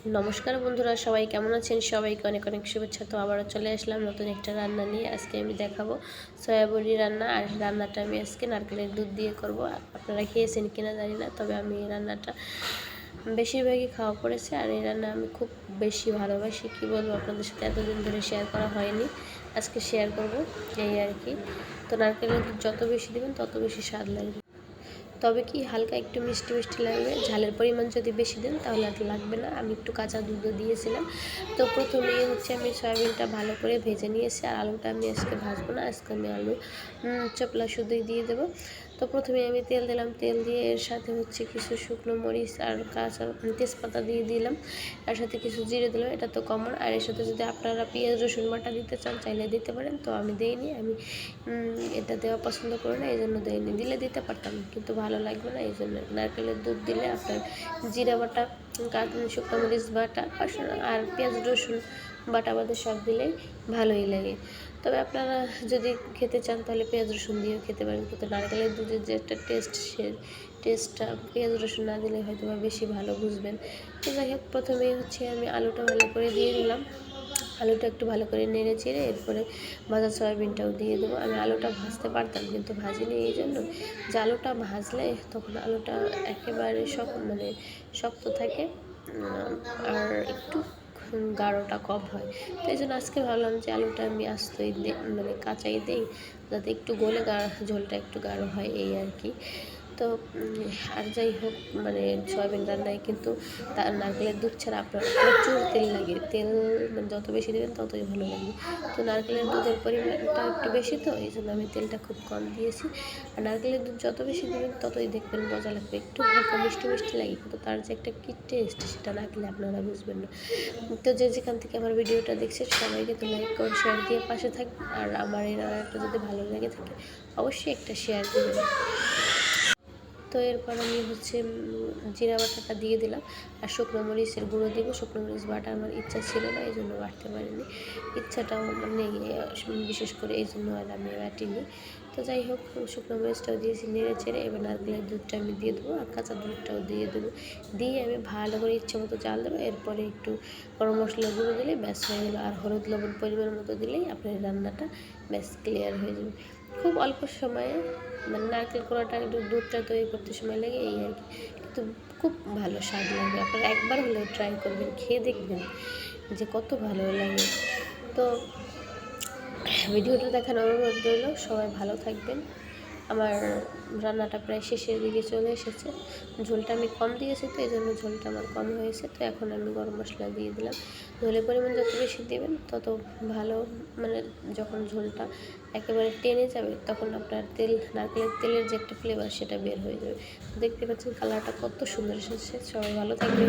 নমস্কার বন্ধুরা, সবাই কেমন আছেন? সবাইকে অনেক অনেক শুভেচ্ছা। তো আবারও চলে আসলাম নতুন একটা রান্না নিয়ে। আজকে আমি দেখাবো সয়াবড়ি রান্না আর রান্নাটা আমি আজকে নারকেলের দুধ দিয়ে করব। আপনারা খেয়েছেন কিনা জানি না, তবে আমি এই রান্নাটা বেশিরভাগই খাওয়া পড়েছে আর এই রান্না আমি খুব বেশি ভালোবাসি। কী বলব, আপনাদের সাথে এতদিন ধরে শেয়ার করা হয়নি। আজকে শেয়ার করব এই আর কি। তো নারকেলের দুধ যত বেশি দেবেন, তত বেশি স্বাদ লাগবে। তবে কি হালকা একটু মিষ্টি মিষ্টি লাগবে? ঝালের পরিমাণ যদি বেশি দেন তাহলে আর লাগবে না। আমি একটু কাঁচা দুধও দিয়েছিলাম। তো প্রথমেই হচ্ছে আমি সয়াবিনটা ভালো করে ভেজে নিয়েছি। আর আলুটা আমি আজকে ভাজবো না, আজকে আমি আলু চপলা শুধুই দিয়ে দেবো। তো প্রথমে আমি তেল দিলাম। তেল দিয়ে এর সাথে হচ্ছে কিছু শুকনো মরিচ আর কাঁচা তেজপাতা দিয়ে দিলাম। আর সাথে কিছু জিরে দিলাম, এটা তো কমন আর এর সাথে যদি আপনারা পেঁয়াজ, রসুন বাটা দিতে চান, চাইলে দিতে পারেন। তো আমি দিইনি, আমি এটা দেওয়া পছন্দ করি না এই জন্য দিইনি। দিলে দিতে পারতাম, কিন্তু ভালো লাগবে না এই জন্য নারকেলের দুধ দিলে আপনার জিরা বাটা শুকনো মরিচ বাটা, আর পেঁয়াজ, রসুন বাটা বাদে সব দিলেই ভালোই লাগে। তবে আপনারা যদি খেতে চান তাহলে পেঁয়াজ রসুন দিয়েও খেতে পারেন কিন্তু নারকেলের দুধের যে একটা টেস্ট সে টেস্টটা পেঁয়াজ রসুন না দিলে হয়তো বা বেশি ভালো বুঝবেন। তো যাই হোক, প্রথমেই হচ্ছে আমি আলুটা ভালো করে দিয়ে দিলাম। আলুটা একটু ভালো করে নেড়ে চেড়ে এরপরে ভাজা সয়াবিনটাও দিয়ে দেবো। আমি আলুটা ভাজতে পারতাম কিন্তু ভাজিনি এই জন্য। যে আলুটা ভাজলে তখন আলুটা একেবারে শক্ত মানে শক্ত থাকে আর একটু গাঢ়টা কম হয়। তো এই জন্য আজকে ভাবলাম যে আলুটা আমি আস্তই মানে কাঁচাই দেই, যাতে একটু গলে গা ঝোলটা একটু গাঢ় হয়, এই আর কি। তো আর যাই হোক মানে সয়াবিন রান্নায় কিন্তু তার নারকেলের দুধ ছাড়া আপনার প্রচুর তেল লাগে। তেল মানে যত বেশি দেবেন ততই ভালো লাগবে। তো নারকেলের দুধের পরিমাণটা একটু বেশি তো, এই জন্য আমি তেলটা খুব কম দিয়েছি। আর নারকেলের দুধ যত বেশি দেবেন ততই দেখবেন মজা লাগবে। একটু হালকা মিষ্টি মিষ্টি লাগে, কিন্তু তার যে একটা কী টেস্ট সেটা না খেলে আপনারা বুঝবেন না। তো যে যেখান থেকে আমার ভিডিওটা দেখছে সবাইকে তো লাইক করে শেয়ার দিয়ে পাশে থাকবে আর আমার এই রান্নাটা যদি ভালো লাগে থাকে, অবশ্যই একটা শেয়ার দেবেন তো এরপর আমি হচ্ছে জিরা বাটাটা দিয়ে দিলাম। আর শুকনো মরিচের গুঁড়ো দিব। শুকনো মরিচ বাটা আমার ইচ্ছা ছিল না, এই জন্য বাটতে পারিনি। ইচ্ছাটাও নেই বিশেষ করে এই জন্য আর আমি বাটিনি। তো যাই হোক শুকনো মরিচটাও দিয়েছি নেড়ে চেড়ে। এবার নারকেলের দুধটা আমি দিয়ে দেবো আর কাঁচা দুধটাও দিয়ে দেবো। দিয়ে আমি ভালো করে ইচ্ছে মতো চাল দেবো। এরপরে একটু গরম মশলা গুঁড়ো দিলে ব্যাস হয়ে গেলো। আর হলুদ লবণ পরিমাণ মতো দিলেই আপনার রান্নাটা ব্যাস ক্লিয়ার হয়ে যাবে। খুব অল্প সময়ে মানে নারকেল কোড়াটা একটু দুধটা তৈরি করতে সময় লাগে, এই আর কি। কিন্তু খুব ভালো স্বাদ লাগবে। আপনারা একবার হলেও ট্রাই করবেন, খেয়ে দেখবেন যে কত ভালো লাগে। তো ভিডিওটা দেখার অনুরোধ রইল, সবাই ভালো থাকবেন। আমার রান্নাটা প্রায় শেষের দিকে চলে এসেছে। ঝোলটা আমি কম দিয়েছি তো এই জন্য ঝোলটা আমার কম হয়েছে। তো এখন আমি গরম মশলা দিয়ে দিলাম। ঝোলের পরিমাণ যত বেশি দেবেন, তত ভালো মানে যখন ঝোলটা একেবারে টেনে যাবে, তখন আপনার তেল, নারকেলের তেলের যে একটা ফ্লেভার সেটা বের হয়ে যাবে। দেখতে পাচ্ছেন কালারটা কত সুন্দর এসেছে। সবাই ভালো থাকবে